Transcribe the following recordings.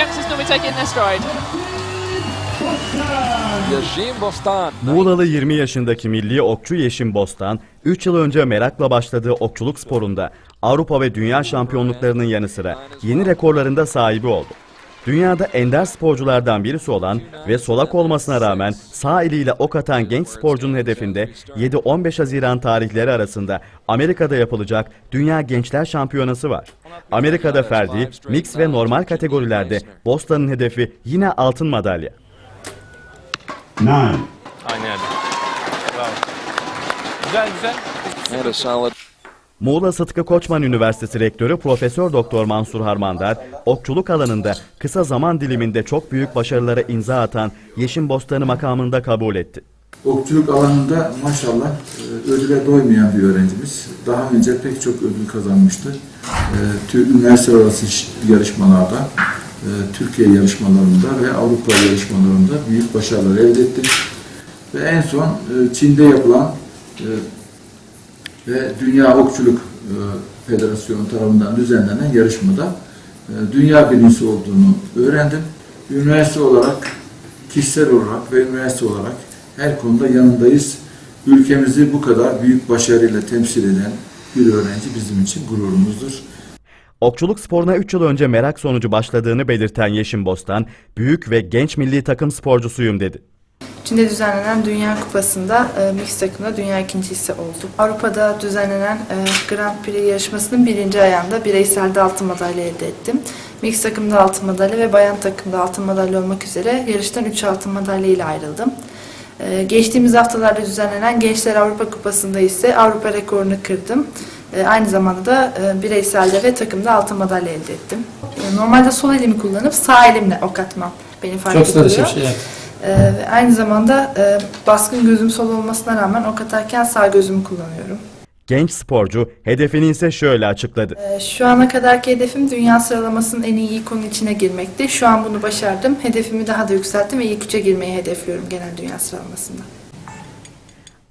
youngsters normally take it in their stride. Yajim Bostan. Muğlalı 20 yaşındaki milli okçu Yeşim Bostan, 3 yıl önce merakla başladığı okçuluk sporunda Avrupa ve Dünya şampiyonluklarının yanı sıra yeni rekorlarında sahibi oldu. Dünyada ender sporculardan birisi olan ve solak olmasına rağmen sağ eliyle ok atan genç sporcunun hedefinde 7-15 Haziran tarihleri arasında Amerika'da yapılacak Dünya Gençler Şampiyonası var. Amerika'da ferdi, mix ve normal kategorilerde Bostan'ın hedefi yine altın madalya. nine, Aynen. Bravo. Güzel güzel. Solid Muğla Sıtkı Koçman Üniversitesi Rektörü Profesör Doktor Mansur Harmandar, okçuluk alanında kısa zaman diliminde çok büyük başarılara imza atan Yeşim Bostanı makamında kabul etti. Okçuluk alanında maşallah e, ödüle doymayan bir öğrencimiz. Daha önce pek çok ödül kazanmıştı. E, Üniversite arası yarışmalarda, e, Türkiye yarışmalarında ve Avrupa yarışmalarında büyük başarılar elde etti. Ve en son Çin'de yapılan ve Dünya Okçuluk e, Federasyonu tarafından düzenlenen yarışmada e, dünya birincisi olduğunu öğrendim. Üniversite olarak, kişisel olarak ve üniversite olarak her konuda yanındayız. Ülkemizi bu kadar büyük başarıyla temsil eden bir öğrenci bizim için gururumuzdur. Okçuluk sporuna 3 yıl önce merak sonucu başladığını belirten Yeşim Bostan, büyük ve genç milli takım sporcusuyum dedi. Çin'de düzenlenen Dünya Kupası'nda e, mix takımda dünya ikincisi oldum. Avrupa'da düzenlenen e, Grand Prix yarışmasının birinci ayağında bireyselde altın madalya elde ettim. Mix takımda altın madalya ve bayan takımda altın madalya olmak üzere yarıştan 3 altın madalya ile ayrıldım. E, geçtiğimiz haftalarda düzenlenen Gençler Avrupa Kupası'nda ise Avrupa rekorunu kırdım. E, aynı zamanda da e, bireyselde ve takımda altın madalya elde ettim. E, normalde sol elimi kullanıp sağ elimle ok atmam beni fark Çok strateji bir şey. evet. Ee, ve aynı zamanda e, baskın gözüm sol olmasına rağmen ok atarken sağ gözümü kullanıyorum. Genç sporcu hedefini ise şöyle açıkladı. Ee, şu ana kadarki hedefim dünya sıralamasının en iyi ilk onun içine girmekti. Şu an bunu başardım. Hedefimi daha da yükselttim ve ilk üçe girmeyi hedefliyorum genel dünya sıralamasında.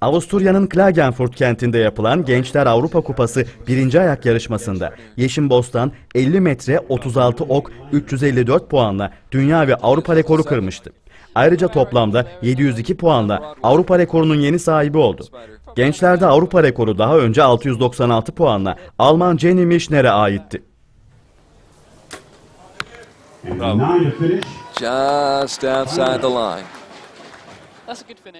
Avusturya'nın Klagenfurt kentinde yapılan Gençler Avrupa Kupası birinci ayak yarışmasında Yeşim Bostan 50 metre 36 ok 354 puanla dünya ve Avrupa rekoru kırmıştı. Ayrıca toplamda 702 puanla Avrupa rekorunun yeni sahibi oldu. Gençlerde Avrupa rekoru daha önce 696 puanla Alman Jenny Mischner'e aitti. just outside the line. That's a good finish.